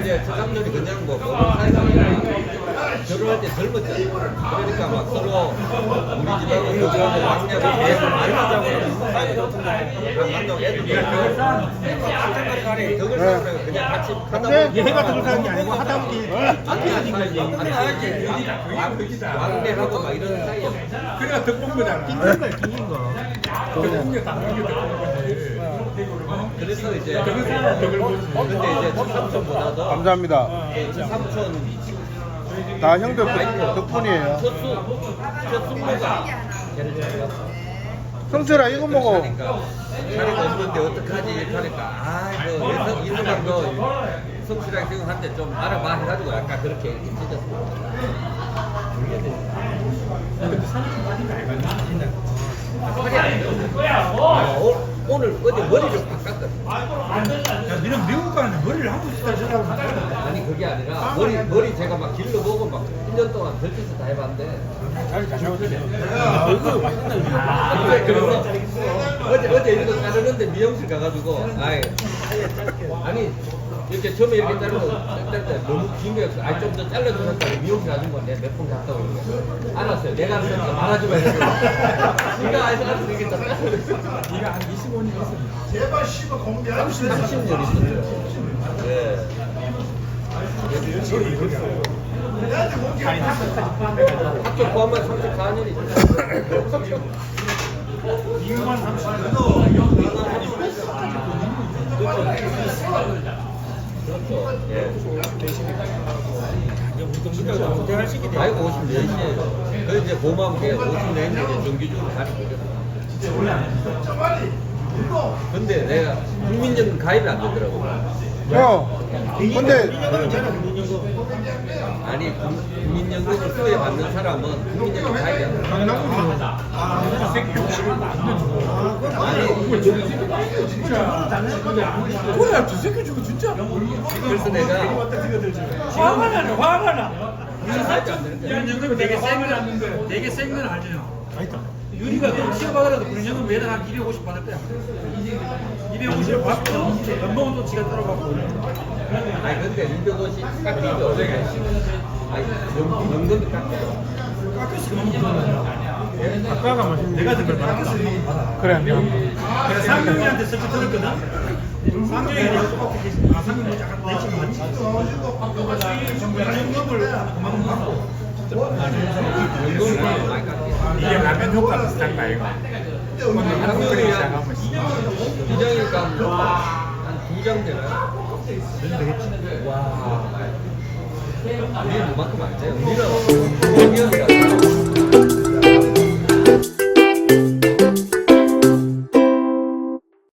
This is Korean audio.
이제 저상들이 그냥 뭐 사이가 아니라 결혼할 때 젊었잖아. 그러니까 막 서로 우리 집하고 그 집하고 왕냐고 계속 많이 하자고 그러면 사이가 좋던데 강간다고 애들 덕을 쌓으면 그냥 같이 하다 보면 얘가 덕을 쌓는 게 아니고 하다 보니 왕래하고 막 이런 사이야. 그래가 덕본 거잖아. 낑긴 거야 낑긴 거 덕본 게다 그게 덕본 거지. 그래서 이제 덕을 쌓아 덕을. 근데 이제 저 삼촌보다도 감사합니다. 저 삼촌 다 형들 덕- 덕분이에요. 첫 수 첫 숙모가 걔를. 성철아 이거 먹어. 자리가 없는데 어떡하지 이렇게 하니까 아 이거 예성 이성한도 성실하게 생각하는데 좀 알아봐 해가지고 약간 그렇게 찢었어. 살이 안 돼. 아, 오- 오늘 어제 머리를 바꿨거든. 야, 니는 미국 가는데 머리를 한국 스타일 생각하고 아니 그게 아니라 머리 머리 제가 막 길러보고 막 1년 동안 별짓을 다 해봤는데. 아, 그래서 어제 어제 이거 자르는데 미용실 가가지고 아이 아니 이렇게 처음에 이렇게 자르고 때 너무 긴 게 없어. 아니 좀 더 잘라주셨다고 미용실 아줌마 내가 몇번 갔다 오는 거 알았어요. 내가 그러니까 말하지 말고 네가 알아서 알아서 되겠다 네가 한 25년 있었냐? 30년 있었죠 예. 학교 포함한 34년이죠 이만 30년. 고생할 시기 돼 나이가 54시에요. 그 이제 고마운 게 54년에 정규직으로 가는 거죠. 근데 내가 국민연금 가입이 안 되더라고. 형. 근데 제가 국민연금 아니 국- 국민연금을 수혜 받는 사람은 국민연금 가입이 안 돼. 뭐야, 저 새끼 저거 진짜. 그래서 내가 화가 나네, 화가 나. 되게 센건 아는데 되게 센건 알죠. 유리가 좀 치워받아도 그런 연금 매달 한 250 받을 거야. 250 받고 연봉은 또 지가 따라가고. 아니 근데 250 깎이죠. 아니 연- 연금이 깎여요. 아까가 맛있는 내가 듣걸 받았다 그래. 내가 상경이한테 설치 들었거든. 상경이 아 상경 뭐 약간 대충 맞지. 연금을 그만큼 받고. 이게 라면 효과 비슷한 거 아이가? 학년이 한 2장일까 한2장 되나요? 와. 우리는 그만큼 안 돼요. 우리는